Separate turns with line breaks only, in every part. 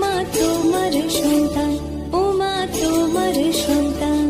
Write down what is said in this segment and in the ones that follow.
মা তোমার সন্তান ও মা তোমার সন্তান।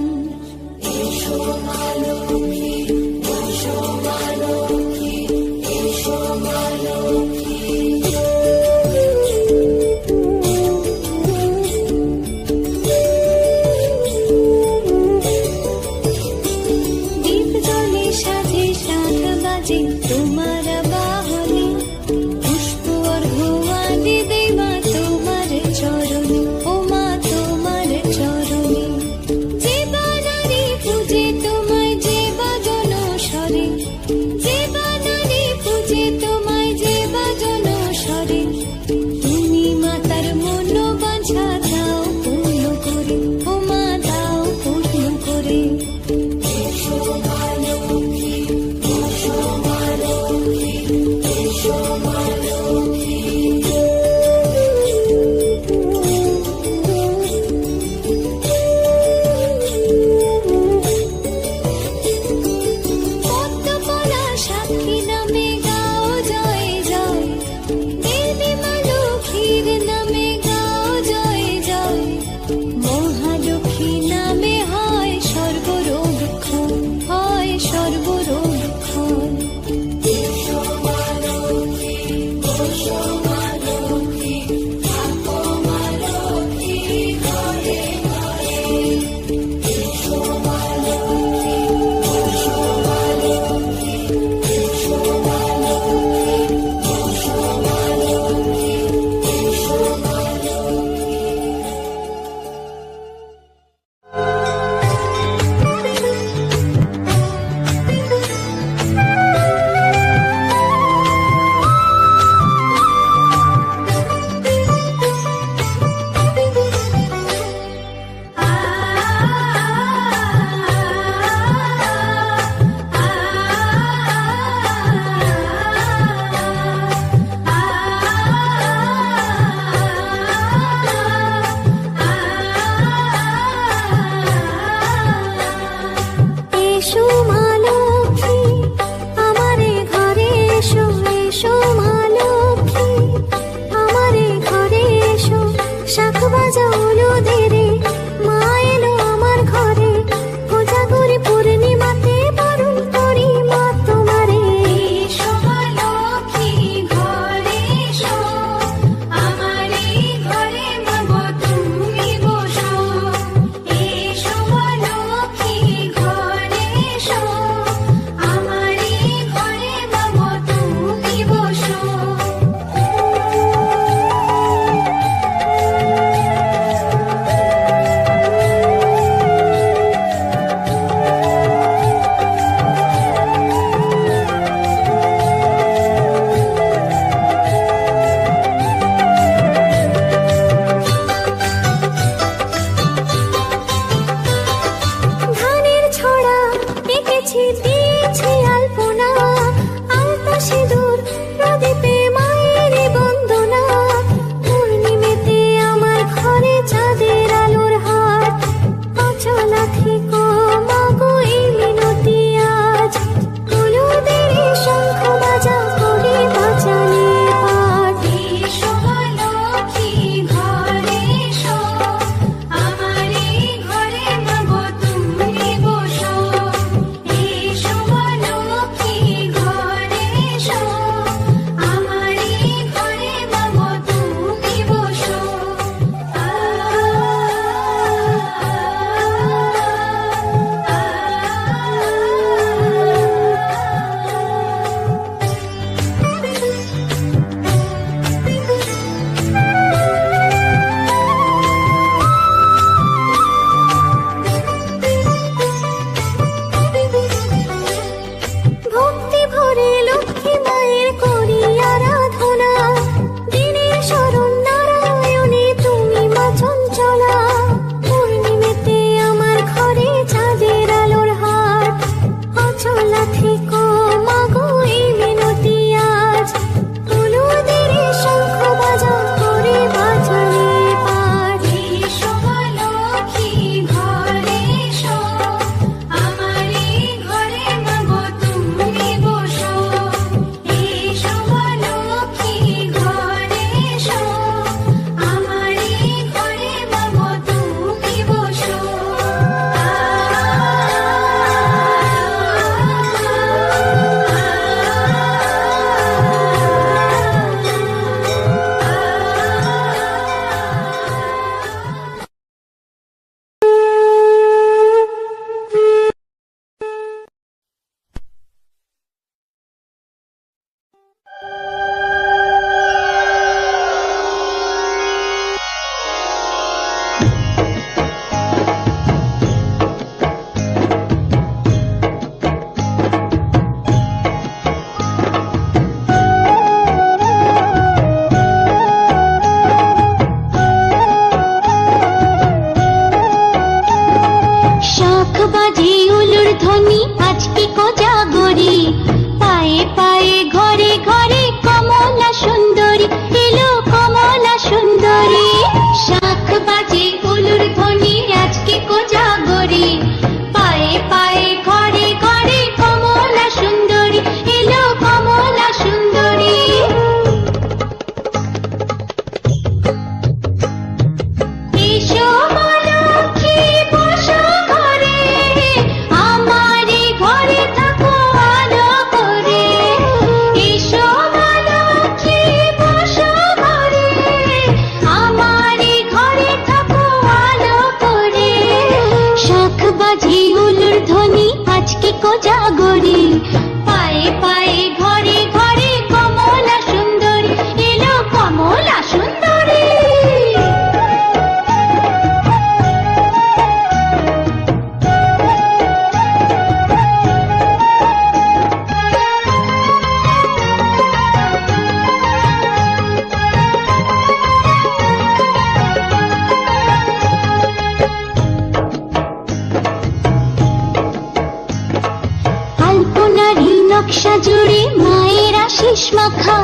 জুড়ে মায়ের আশিস মাখা।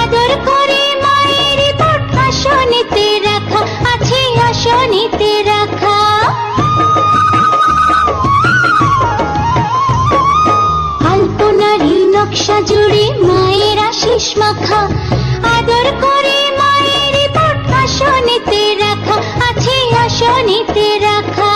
আদর করে মায়ের পট রাখা, আছে আসনিতে রাখা। নকশা জুড়ে মাখা। আদর করে মায়ের রাখা, আছে রাখা।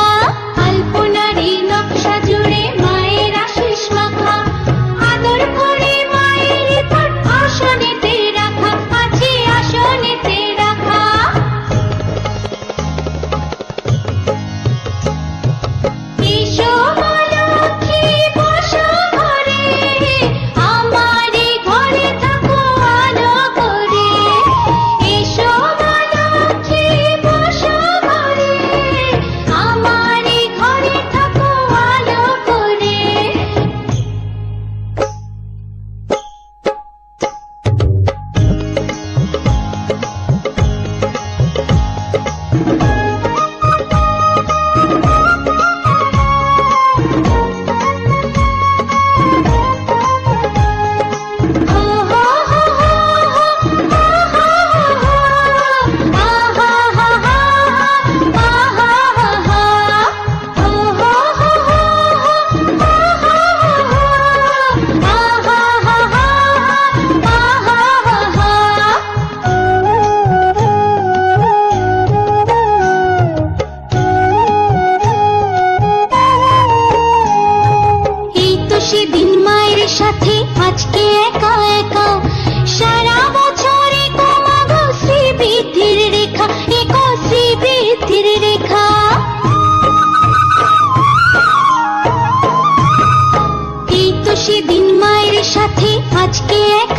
সারা বছরে তোমাগো রেখা একো স্মৃতির রেখা। এই সেদিন মায়ের সাথে আজকে এক